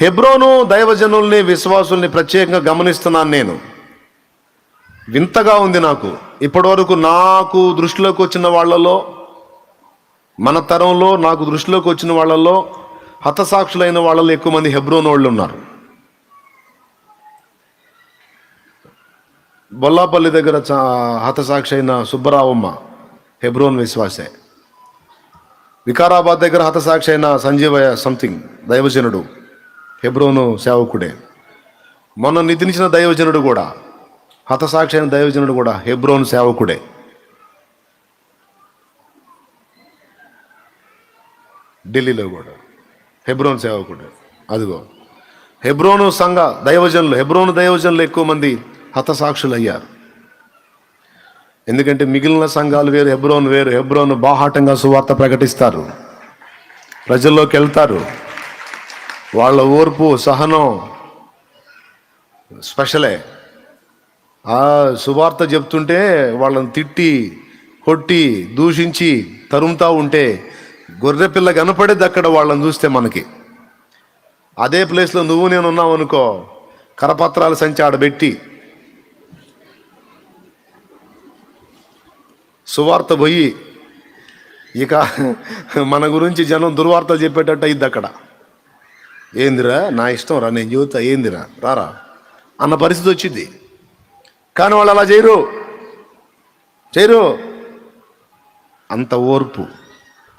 హెబ్రోను దైవజనుల్ని విశ్వాసుల్ని ప్రత్యేకంగా గమనిస్తున్నాను నేను. వింతగా ఉంది నాకు. ఇప్పటివరకు నాకు దృష్టిలోకి వచ్చిన వాళ్ళలో మన తరంలో నాకు దృష్టిలోకి వచ్చిన వాళ్ళలో హతసాక్షులైన వాళ్ళలో ఎక్కువ మంది హెబ్రోన్ వాళ్ళు ఉన్నారు. బొల్లాపల్లి దగ్గర చ- హతసాక్షి అయిన సుబ్బరావమ్మ హెబ్రోన్ విశ్వాసే. వికారాబాద్ దగ్గర హతసాక్షి అయిన సంజీవయ్య సంథింగ్ దైవజనుడు. హెబ్రోను సేవకుడే. మొన్న నిధించిన దైవజనుడు కూడా హతసాక్షి అయిన దైవజనుడు కూడా హెబ్రోన్ సేవకుడే. ఢిల్లీలో కూడా హెబ్రోన్ సేవకుడు. అదిగో హెబ్రోను సంఘ దైవజనులు హెబ్రోను దైవజనులు ఎక్కువ మంది హతసాక్షులు అయ్యారు ఎందుకంటే మిగిలిన సంఘాలు వేరు హెబ్రోన్ వేరు హెబ్రోన్ బాహాటంగా సువార్త ప్రకటిస్తారు. ప్రజల్లోకి వెళ్తారు. వాళ్ళ ఓర్పు సహనం స్పెషలే. ఆ సువార్త చెప్తుంటే వాళ్ళని తిట్టి కొట్టి దూషించి తరుముతా ఉంటే గొర్రె పిల్ల కనపడేది అక్కడ వాళ్ళని చూస్తే మనకి. అదే ప్లేస్లో నువ్వు నేను ఉన్నావు అనుకో కరపత్రాల సంచి ఆడబెట్టి సువార్త పోయి ఇక మన గురించి జనం దుర్వార్తలు చెప్పేటట్టు అయింది అక్కడ. ఏందిరా నా ఇష్టం రా నేను చెబుతా ఏందిరా? రారా. అన్న పరిస్థితి వచ్చింది. కానీ వాళ్ళు అలా చేయరు. చేయరు. అంత ఓర్పు.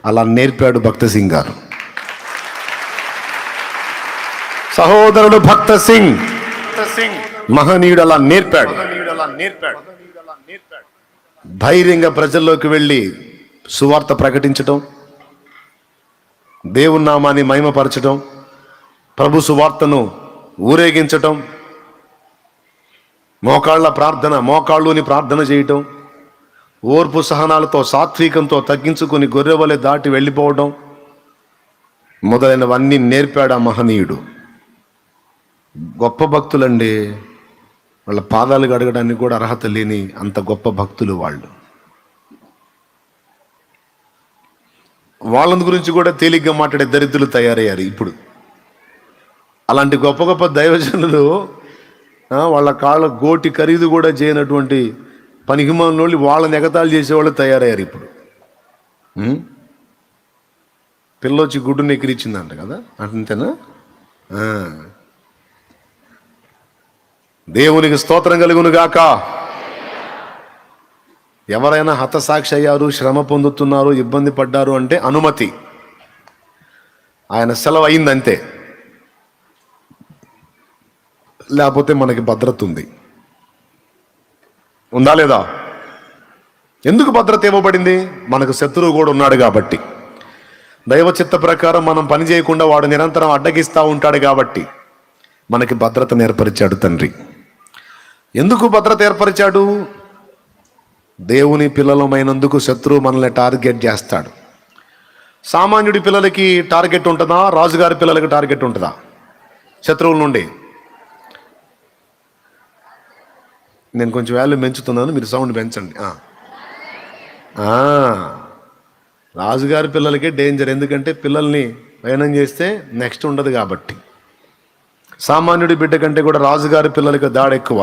అలా నేర్పాడు భక్త సింగ్ గారు. సహోదరుడు భక్త సింగ్. మహనీయుడు అలా నేర్పాడు. ధైర్యంగా ప్రజల్లోకి వెళ్ళి సువార్త ప్రకటించటం దేవుని నామాన్ని మహిమపరచటం ప్రభు సువార్తను ఊరేగించటం మోకాళ్ళ ప్రార్థన మోకాళ్ళుని ప్రార్థన చేయటం ఓర్పు సహనాలతో సాత్వికంతో తగ్గించుకుని గొర్రెవలె దాటి వెళ్ళిపోవడం మొదలైనవన్నీ నేర్పాడు ఆ మహనీయుడు. గొప్ప భక్తులండి వాళ్ళ పాదాలు గడగడానికి కూడా అర్హత లేని అంత గొప్ప భక్తులు వాళ్ళు. వాళ్ళ గురించి కూడా తేలిగ్గా మాట్లాడే దరిద్రులు తయారయ్యారు ఇప్పుడు. అలాంటి గొప్ప గొప్ప దైవజనులు వాళ్ళ కాళ్ళ గోటి ఖరీదు కూడా చేయనటువంటి పనికిమాలినోళ్ళు వాళ్ళని ఎగతాళి చేసేవాళ్ళు తయారయ్యారు ఇప్పుడు. పిల్లొచ్చి గుడ్డు నెక్కిరిచ్చిందంట కదా? అంతేనా? దేవునికి స్తోత్రం కలుగును గాక. ఎవరైనా హతసాక్షి అయ్యారు శ్రమ పొందుతున్నారు ఇబ్బంది పడ్డారు అంటే అనుమతి. ఆయన సెలవు అయిందంతే. లేకపోతే మనకి భద్రత ఉంది. ఉందా లేదా? ఎందుకు భద్రత ఇవ్వబడింది? మనకు శత్రువు కూడా ఉన్నాడు కాబట్టి. దైవ చిత్త ప్రకారం మనం పని చేయకుండా వాడు నిరంతరం అడ్డగిస్తూ ఉంటాడు కాబట్టి మనకి భద్రత ఏర్పరిచాడు తండ్రి. ఎందుకు భద్రత ఏర్పరిచాడు? దేవుని పిల్లలమైనందుకు శత్రువు మనల్ని టార్గెట్ చేస్తాడు. సామాన్యుడి పిల్లలకి టార్గెట్ ఉంటుందా? రాజుగారి పిల్లలకి టార్గెట్ ఉంటుందా? శత్రువుల నుండి. నేను కొంచెం వాల్యూ పెంచుతున్నాను మీరు సౌండ్ పెంచండి. రాజుగారి పిల్లలకే డేంజర్ ఎందుకంటే పిల్లల్ని పయనం చేస్తే నెక్స్ట్ ఉండదు కాబట్టి. సామాన్యుడి బిడ్డ కంటే కూడా రాజుగారి పిల్లలకి దాడి ఎక్కువ.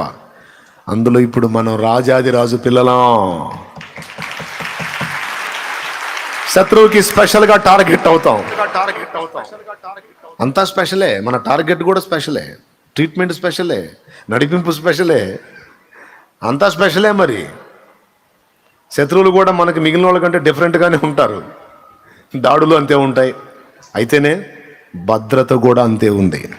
అందులో ఇప్పుడు మనం రాజాది రాజు పిల్లలం. శత్రువుకి స్పెషల్గా టార్గెట్ అవుతాం. అంతా స్పెషలే మన టార్గెట్ కూడా స్పెషలే ట్రీట్మెంట్ స్పెషలే నడిపింపు స్పెషలే అంతా స్పెషలే మరి. శత్రువులు కూడా మనకి మిగిలిన వాళ్ళ కంటే డిఫరెంట్గానే ఉంటారు. దాడులు అంతే ఉంటాయి. అయితేనే భద్రత కూడా అంతే ఉంది.